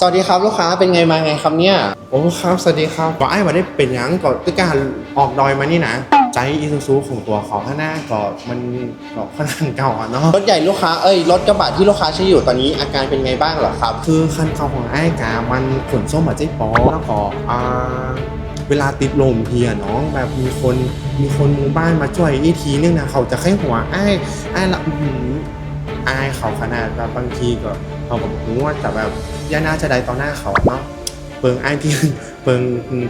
สวัสดีครับลูกค้าเป็นไงมาไงครับเนี่ยโอ้ครับสวัสดีครับก็ไอ้มาได้เป็นหยังก็ด้วยการออกดอยมานี่นะใจอีซูซูของตัวเขาข้างหน้าก็มันก็ค่อนข้างเก่าอะเนาะรถใหญ่ลูกค้าเอ้ยรถกระบะที่ลูกค้าใช้อยู่ตอนนี้อาการเป็นไงบ้างเหรอครับ คือคันเก่าของไอ้กามันขนส้มมาใจปอแล้วก็อ่าเวลาติดลมทีอะน้องแบบมีคนมีคนหมู่บ้านมาช่วยอีกทีนึงนะเขาจะให้หัวไอ้ไอ้ละอื้อหืออายเขาขนาดแบบบางทีก็ เขาแบบรู้ว่าแต่แบบย่าน่าจะได้ต่อหน้าเขาเนาะเปิงไอ้ที่เปิง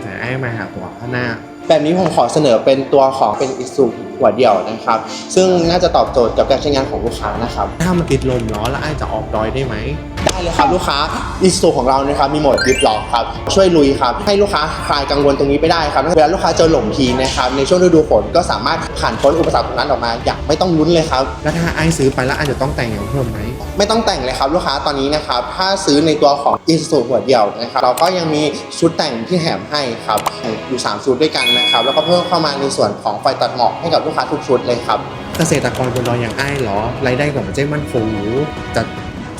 แต่ไอ้มาหาตัวข้างหน้า แบบนี้ผมขอเสนอเป็นตัวของเป็นอิสุหัวเดี่ยวนะครับ ซึ่งน่าจะตอบโจทย์กับการใช้งานของลูกค้านะครับ ถ้ามันติดลมเนาะแล้วไอ้จะออกดอยได้ไหมได้ เลยครับลูกค้าอิสุของเรานะครับมีโหมดดิฟล็อกครับช่วยลุยครับให้ลูกค้าคลายกังวลตรงนี้ไปได้ครับเวลาลูกค้าเจอหลงทีนะครับในช่วงฤดูฝนก็สามารถผ่านพ้นอุปสรรคตรงนั้นออกมาอย่างไม่ต้องลุ้นเลยครับแล้วถ้าไอ้ซื้อไปแล้วไอ้จะต้องแต่งอย่างเพิ่มไหมไม่ต้องแต่งเลยครับลูกค้าตอนนี้นะครับถ้าซื้อในตัวของ i s u z u หัวเดียวนะครับเราก็ยังมีชุดแต่งที่แถมให้ครับอยู่3ชุดด้วยกันนะครับแล้วก็เพิ่มเข้ามาในส่วนของไฟตัดหมอกให้กับลูกค้าทุกชุดเลยครับเกษตรกรบนดอยอย่างไอ้เหรอรายได้ของมันจะมั่นคงหรือจะ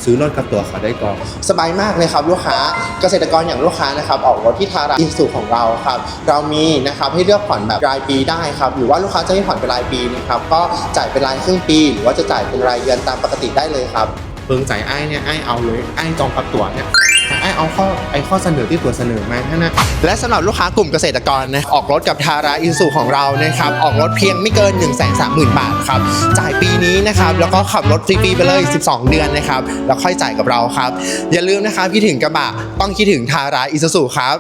ซื้อรถกับตัวเขาได้ก่อน สบายมากเลยครับลูกค้าเกษตรกรอย่างลูกค้านะครับออกรถที่ทาราอิสุของเราครับเรามีนะครับให้เลือกผ่อนแบบรายปีได้ครับหรือว่าลูกค้าจะให้ผ่อนเป็นรายปีนะครับก็จ่ายเป็นรายครึ่งปี หรือว่าจะจ่ายเป็นรายเดือนตามปกติได้เลยครับเปิงใจไอ้เนี่ยไอ้เอาเลยไอ้จองกับตัวเนี่ย ให้เอาข้อไอ้ข้อเสนอที่ตัวเสนอมาท่านนะและสำหรับลูกค้ากลุ่มเกษตรกรนะออกรถกับทาราอินสูของเรานะครับออกรถเพียงไม่เกิน 1 3 0 0 0 0 บาทครับจ่ายปีนี้นะครับแล้วก็ขับรถฟรีๆไปเลย 12 เดือนนะครับแล้วค่อยจ่ายกับเราครับ อย่าลืมนะครับคิดถึงกระบะต้องคิดถึงทาราอินสูครับ